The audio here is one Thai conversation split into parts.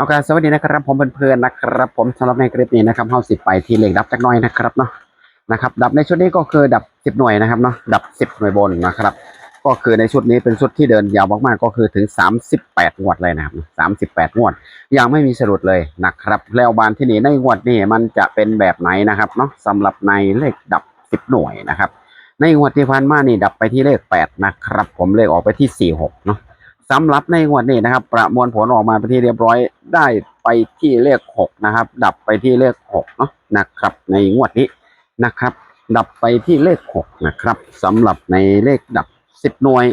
เอาการสวัสดีนะครับผมเพื่อนๆนะครับ ผมสำหรับในคลิปนี้นะครับเฮาสิบไปที่เลขดับจักหน่อยนะครับเนาะนะครับดับในชุดนี้ก็คือดับสิบหน่วยนะครับเนาะดับสิบหน่วยบนนะครับ ก็คือในชุดนี้เป็นชุดที่เดินยาวมากๆก็คือถึงสามสิบแปดงวดเลยนะครับสามสิบแปดงวด ยังไม่มีสรุปเลยนะครับแล้วบานที่นี่ในงวดนี้มันจะเป็นแบบไหนนะครับเนาะสำหรับในเลขดับสิบหน่วยนะครับในงวดที่ผ่านมานี่ดับไปที่เลขแปดนะครับ ผมเลขออกไปที่สี่หกเนาะ สำหรับในงวดนี้นะครับ ประมวลผลออกมาไปนที่เรียบร้อยได้ไปที่เลขหกนะครับ ดับไปที่เลขหกเนาะนะครับ ในงวดนี้นะครับ ดับไปที่เลขหกนะครับสำหรับในเลขดับสิบหน่วย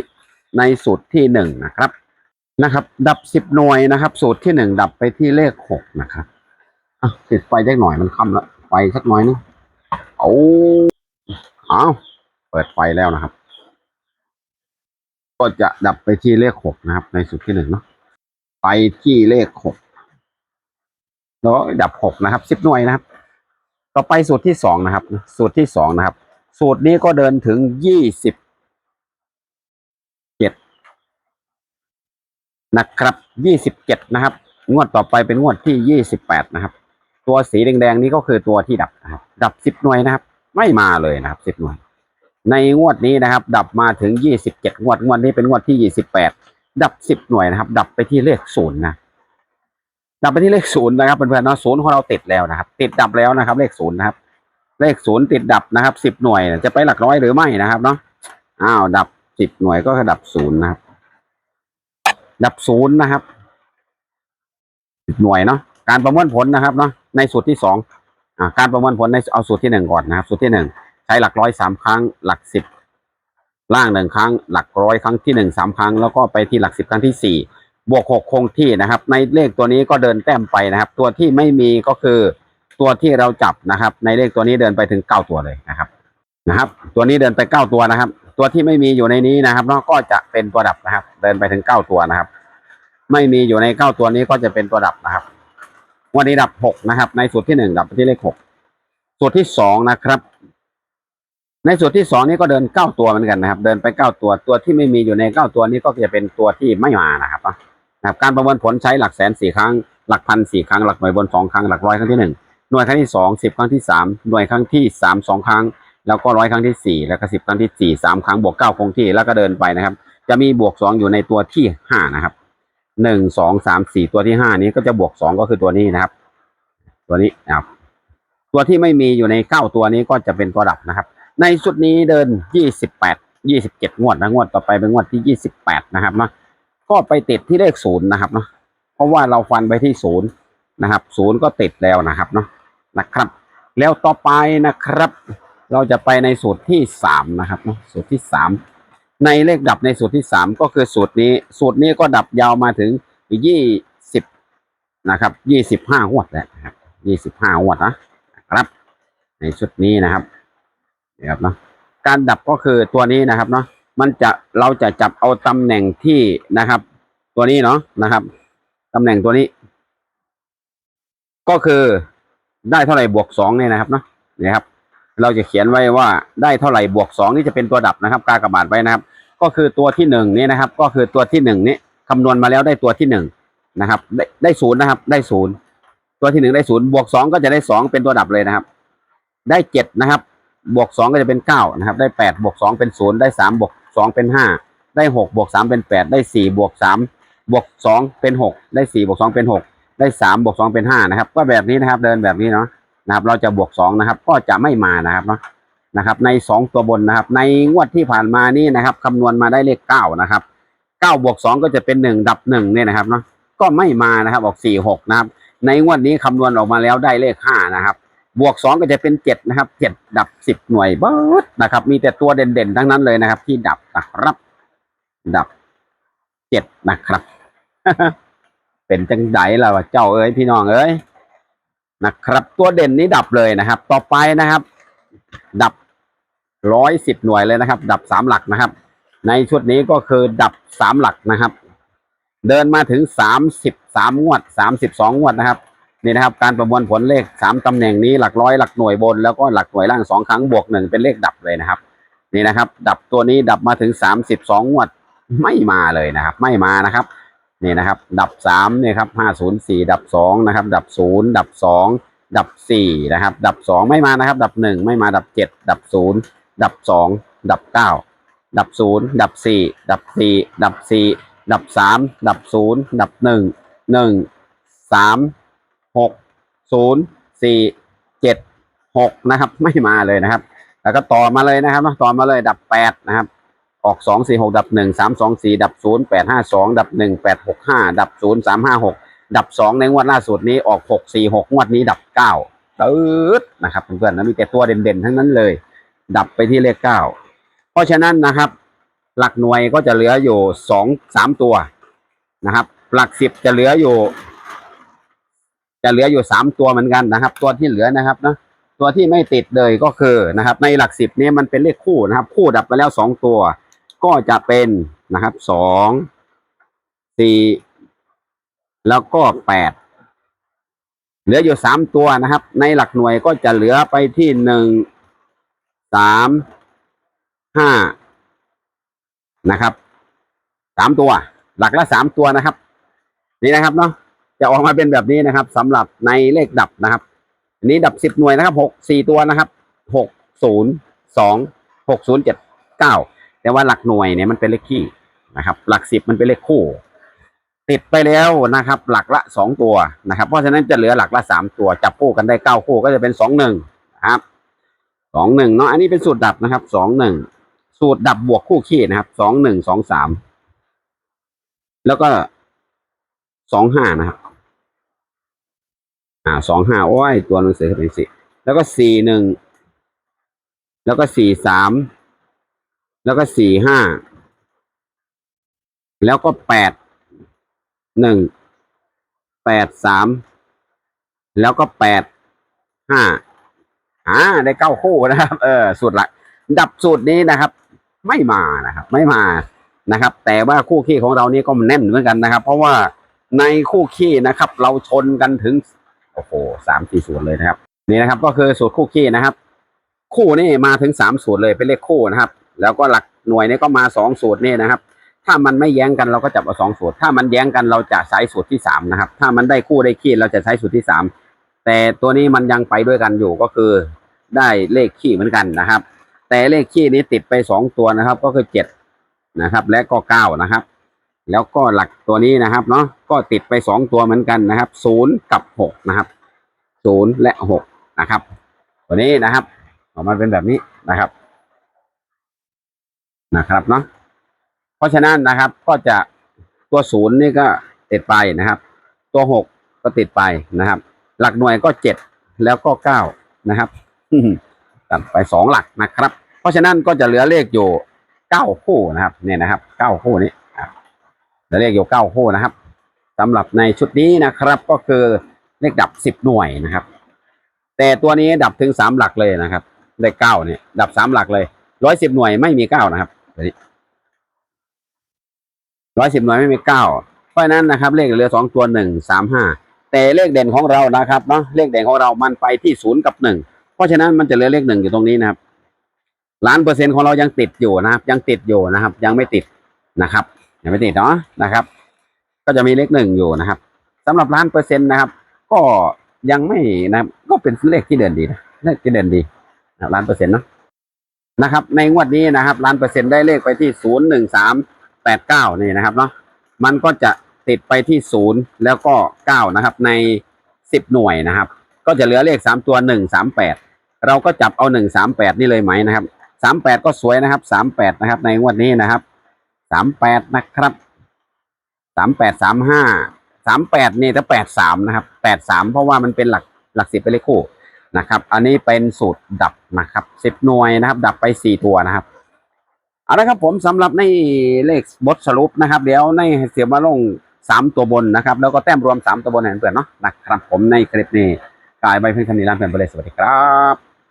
ในสูตรที่หนึ่งนะครับนะครับ ดับสิบหน่วยนะครับ สูตรที่หนึ่งดับไปที่เลขหกนะครับอะติดไฟได้หน่อยมันค่ำแล้วไฟสักหน่อยนึงเอาเอาเปิดไฟแล้วนะครับ ก็จะดับไปที่เลขหกนะครับ ในสูตรที่หนึ่งเนาะไปที่เลขหกแล้วดับหกนะครับสิบหน่วยนะครับ ต่อไปสูตรที่สองนะครับ สูตรที่สองนะครับ สูตรนี้ก็เดินถึงยี่สิบเจ็ดนะครับยี่สิบเจ็ดนะครับ งวดต่อไปเป็นงวดที่ยี่สิบแปดนะครับ ตัวสีแดงๆนี้ก็คือตัวที่ดับนะครับ ดับสิบหน่วยนะครับ ไม่มาเลยนะครับสิบหน่วย ในงวดนี้นะครับ ดับมาถึงยี่สิบเจ็ดงวด งวดนี้เป็นงวดที่ยี่สิบแปดดับสิบหน่วยนะครับ ดับไปที่เลขศูนย์นะ ดับไปที่เลขศูนย์นะครับเพื่อนๆเนาะศูนย์ของเราติดแล้วนะครับ ติดดับแล้วนะครับ เลขศูนย์นะครับ เลขศูนย์ติดดับนะครับสิบหน่วยจะไปหลักร้อยหรือไม่นะครับเนาะ อ้าว ดับสิบหน่วยก็ดับศูนย์นะครับ ดับศูนย์นะครับสิบหน่วยเนาะ การประมวลผลนะครับเนาะ ในสูตรที่สองอ่า การประมวลผลในเอาสูตรที่หนึ่งก่อนนะครับ สูตรที่หนึ่ง ใช้หลักร้อยสามครั้ง หลักสิบล่างหนึ่งครั้ง หลักร้อยครั้งที่หนึ่งสามครั้ง แล้วก็ไปที่หลักสิบครั้งที่สี่บวกหกคงที่นะครับ ในเลขตัวนี้ก็เดินแต้มไปนะครับ ตัวที่ไม่มีก็คือตัวที่เราจับนะครับ ในเลขตัวนี้เดินไปถึงเก้าตัวเลยนะครับนะครับ ตัวนี้เดินไปเก้าตัวนะครับ ตัวที่ไม่มีอยู่ในนี้นะครับเนาะก็จะเป็นตัวดับนะครับ เดินไปถึงเก้าตัวนะครับ ไม่มีอยู่ในเก้าตัวนี้ก็จะเป็นตัวดับนะครับ วันนี้ดับหกนะครับ ในสูตรที่หนึ่งดับไปที่เลขหกสูตรที่สองนะครับ ในสูตรที่สองนี้ก็เดินเก้าตัวเหมือนกันนะครับ เดินไปเก้าตัวตัวที่ไม่มีอยู่ในเก้าตัวนี้ก็จะเป็นตัวที่ไม่มานะครับนะครับการประเมวลผลใช้หลักแสนสี่ครั้ง หลักพันสี่ครั้งหลักหน่วยบนสองครั้งหลักร้อยครั้งที่หนึ่งหน่วยครั้งที่สองสิบครั้งที่สามหน่วยครั้งที่สามสองครั้ง แล้วก็ร้อยครั้งที่สี่แล้วก็สิบครั้งที่สี่สามครั้งบวกเก้าคงที่แล้วก็เดินไปนะครับ จะมีบวกสองอยู่ในตัวที่ห้านะครับหนึ่งสองสามสี่ตัวที่ห้านี้ก็จะบวกสองก็คือตัวนี้นะครับ ตัวนี้นะครับ ตัวที่ไม่มีอยู่ในเก้าตัวนี้ก็จะเป็นตัวดับนะครับ ในชุดนี้เดินยี่สิบแปดยี่สิบเจ็ดงวดนะงวดต่อไปเป็นงวดที่ยี่สิบแปดนะครับเนาะก็ไปติดที่เลขศูนย์นะครับเนาะเพราะว่าเราฟันไปที่ศูนย์นะครับศูนย์ก็ติดแล้วนะครับเนาะนะครับ แล้วต่อไปนะครับ เราจะไปในสูตรที่สามนะครับเนาะสูตรที่สามในเลขดับในสูตรที่สามก็คือสูตรนี้ สูตรนี้ก็ดับยาวมาถึงยี่สิบนะครับยี่สิบห้างวดแล้วนะครับยี่สิบห้างวดนะนะครับ ในชุดนี้นะครับ นี่ครับเนาะการดับก็คือตัวนี้นะครับเนาะมันจะเราจะจับเอาตำแหน่งที่นะครับ ตัวนี้เนาะนะครับตำแหน่งตัวนี้ ก็คือได้เท่าไหร่บวกสองเนี่ยนะครับเนาะนี่ครับ เราจะเขียนไว้ว่าได้เท่าไหร่บวกสองนี่จะเป็นตัวดับนะครับ การกระบาทไว้นะครับ ก็คือตัวที่หนึ่งนี่นะครับ ก็คือตัวที่หนึ่งนี้คำนวณมาแล้วได้ตัวที่หนึ่งนะครับ ได้ได้ศูนย์นะครับ ได้ศูนย์ตัวที่หนึ่งได้ศูนย์บวกสองก็จะได้สองเป็นตัวดับเลยนะครับ ได้เจ็ดนะครับ บวกสองก็จะเป็นเก้านะครับ ได้แปดบวกสองเป็นศูนย์ได้สามบวกสองเป็นห้าได้หกบวกสามเป็นแปดได้สี่บวกสามบวกสองเป็นหกได้สี่บวกสองเป็นหกได้สามบวกสองเป็นห้านะครับ ก็แบบนี้นะครับ เดินแบบนี้เนาะนะครับ เราจะบวกสองนะครับ ก็จะไม่มานะครับเนาะนะครับ ในสองตัวบนนะครับ ในงวดที่ผ่านมานี่นะครับคำนวณมาได้เลขเก้านะครับเก้าบวกสองก็จะเป็นหนึ่งดับหนึ่งเนี่ยนะครับเนาะก็ไม่มานะครับออกสี่หกนะครับ ในงวดนี้คำนวณออกมาแล้วได้เลขห้านะครับ บวกสองก็จะเป็นเจ็ดนะครับเจ็ดดับสิบหน่วยเบิดนะครับ มีแต่ตัวเด่นๆทั้งนั้นเลยนะครับ ที่ดับนะครับ ดับเจ็ดนะครับ เป็นจังไดล่ะวเจ้าเอ้ยพี่น้องเอ้ยนะครับ ตัวเด่นนี้ดับเลยนะครับ ต่อไปนะครับ ดับร้อยสิบหน่วยเลยนะครับ ดับสามหลักนะครับ ในชุดนี้ก็คือดับสามหลักนะครับ เดินมาถึงสามสิบสามงวดสามสิบสองงวดนะครับ นี่นะครับการประมวลผลเลขสามตำแหน่งนี้หลักร้อยหลักหน่วยบนแล้วก็หลักหน่วยล่างสองครั้งบวกหนึ่งเป็นเลขดับเลยนะครับ นี่นะครับ ดับตัวนี้ดับมาถึงสามสิบสองงวดไม่มาเลยนะครับ ไม่มานะครับนี่นะครับ ดับสามเนี่ยครับห้าศูนย์สี่ดับสองนะครับ ดับศูนย์ดับสองดับสี่นะครับ ดับสองไม่มานะครับ ดับหนึ่งไม่มาดับเจ็ดดับศูนย์ดับสองดับเก้าดับศูนย์ดับสี่ดับสี่ดับสี่ดับสามดับศูนย์ดับหนึ่งหนึ่งสาม หกศูนย์สี่เจ็ดหกนะครับ ไม่มาเลยนะครับ แล้วก็ต่อมาเลยนะครับต่อมาเลยดับแปดนะครับออกสองสี่หกดับหนึ่งสามสองสี่ดับศูนย์แปดห้าสองดับหนึ่งแปดหกห้าดับศูนย์สามห้าหกดับสองในงวดล่าสุดนี้ออกหกสี่หกงวดนี้ดับเก้าตืดนะครับเพื่อนๆนะมีแต่ตัวเด่นๆทั้งนั้นเลย ดับไปที่เลขเก้าเพราะฉะนั้นนะครับ หลักหน่วยก็จะเหลืออยู่สองสามตัวนะครับ หลักสิบจะเหลืออยู่ จะเหลืออยู่สามตัวเหมือนกันนะครับ ตัวที่เหลือนะครับนะตัวที่ไม่ติดเลยก็คือนะครับ ในหลักสิบนี้มันเป็นเลขคู่นะครับ คู่ดับไปแล้วสองตัว ก็จะเป็นนะครับสองสี่แล้วก็แปดเหลืออยู่สามตัวนะครับ ในหลักหน่วยก็จะเหลือไปที่หนึ่งสามห้านะครับสามตัว หลักละสามตัวนะครับ นี่นะครับเนาะ จะออกมาเป็นแบบนี้นะครับสำหรับในเลขดับนะครับ อันนี้ดับสิบหน่วยนะครับหกสี่ตัวนะครับหกศูนย์สองหกศูนย์เจ็ดเก้าแต่ว่าหลักหน่วยเนี่ยมันเป็นเลขคี่นะครับ หลักสิบมันเป็นเลขคู่ ติดไปแล้วนะครับ หลักละสองตัวนะครับ เพราะฉะนั้นจะเหลือหลักละสามตัวจับคู่กันได้เก้าคู่ก็จะเป็นสองหนึ่งนะครับสองหนึ่งเนาะอันนี้เป็นสูตรดับนะครับสองหนึ่งสูตรดับบวกคู่ขี้นะครับสองหนึ่งสองสามแล้วก็สองห้านะครับ อ่าสองห้าอ้ยตัวหนังสือเป็นสี่แล้วก็สี่หนึ่งแล้วก็สี่สามแล้วก็สี่ห้าแล้วก็แปดหนึ่งแปดสามแล้วก็แปดห้าอ่าได้เก้าคู่นะครับ เออสูตรหลัก ดับสูตรนี้นะครับ ไม่มานะครับ ไม่มานะครับ แต่ว่าคู่ขี้ของเรานี่ก็แน่นเหมือนกันนะครับ เพราะว่าในคู่ขี้นะครับ เราชนกันถึง โอ้โหสามสี่สูตรเลยนะครับ นี่นะครับก็คือสูตรคู่ขี้นะครับ คู่นี่มาถึงสามสูตรเลยเป็นเลขคู่นะครับ แล้วก็หลักหน่วยนี่ก็มาสองสูตรนี่นะครับ ถ้ามันไม่แย้งกันเราก็จับเอาสองสูตร ถ้ามันแย้งกันเราจะใช้สูตรที่สามนะครับ ถ้ามันได้คู่ได้ขี้เราจะใช้สูตรที่สามแต่ตัวนี้มันยังไปด้วยกันอยู่ก็คือได้เลขขี้เหมือนกันนะครับ แต่เลขขี้นี้ติดไปสองตัวนะครับ ก็คือเจ็ดนะครับ และก็เก้านะครับ แล้วก็หลักตัวนี้นะครับเนาะก็ติดไปสองตัวเหมือนกันนะครับศูนย์กับหกนะครับศูนย์และหกนะครับ ตัวนี้นะครับ ออกมาเป็นแบบนี้นะครับนะครับเนาะเพราะฉะนั้นนะครับก็จะตัวศูนย์นี่ก็ติดไปนะครับ ตัวหกก็ติดไปนะครับ หลักหน่วยก็เจ็ดแล้วก็เก้านะครับตัดไปสองหลักนะครับ เพราะฉะนั้นก็จะเหลือเลขอยู่เก้าคู่นะครับ เนี่ยนะครับเก้าคู่นี้ อะเหลือเลขอยู่เก้าคู่นะครับสำหรับในชุดนี้นะครับก็คือเลขดับสิบหน่วยนะครับ แต่ตัวนี้ดับถึงสามหลักเลยนะครับเลขเก้าเนี่ยดับสามหลักเลยร้อยสิบหน่วยไม่มีเก้านะครับร้อยสิบหน่วยไม่มีเก้าเพราะฉะนั้นนะครับ เลขเหลือสองตัวหนึ่งสามห้าแต่เลขเด่นของเรานะครับเนาะเลขเด่นของเรามันไปที่ศูนย์กับหนึ่งเพราะฉะนั้นมันจะเหลือเลขหนึ่งอยู่ตรงนี้นะครับล้านเปอร์เซ็นต์ของเรายังติดอยู่นะครับ ยังติดอยู่นะครับ ยังไม่ติดนะครับ ยังไม่ติดเนาะนะครับ ก็จะมีเลขหนึ่งอยู่นะครับสำหรับล้านเปอร์เซ็นต์นะครับ ก็ยังไม่นะก็เป็นเลขที่เด่นดีนะเลขที่เด่นดีนะล้านเปอร์เซ็นต์เนาะนะครับ ในงวดนี้นะครับล้านเปอร์เซ็นต์ได้เลขไปที่ศูนย์หนึ่งสามแปดเก้านี่นะครับเนาะมันก็จะติดไปที่ศูนย์แล้วก็เก้านะครับ ในสิบหน่วยนะครับ ก็จะเหลือเลขสามตัวหนึ่งสามแปดเราก็จับเอาหนึ่งสามแปดนี่เลยไหมนะครับสามแปดก็สวยนะครับสามแปดนะครับ ในงวดนี้นะครับ สามแปดนะครับสามแปดสามห้าสามแปดนี่ถ้าแปดสามนะครับแปดสามเพราะว่ามันเป็นหลักหลักสิบเป็นเลขคู่นะครับ อันนี้เป็นสูตรดับนะครับสิบหน่วยนะครับ ดับไปสี่ตัวนะครับเอาละครับผมสำหรับในเลขบทสรุปนะครับ เดี๋ยวในเสียมาลงสามตัวบนนะครับ แล้วก็แต้มรวมสามตัวบนให้เพื่อนเนาะนะครับผมในคลิปนี้กายใบเพื่อนคำนี้ลาเพื่อนไปเลยสวัสดีครับ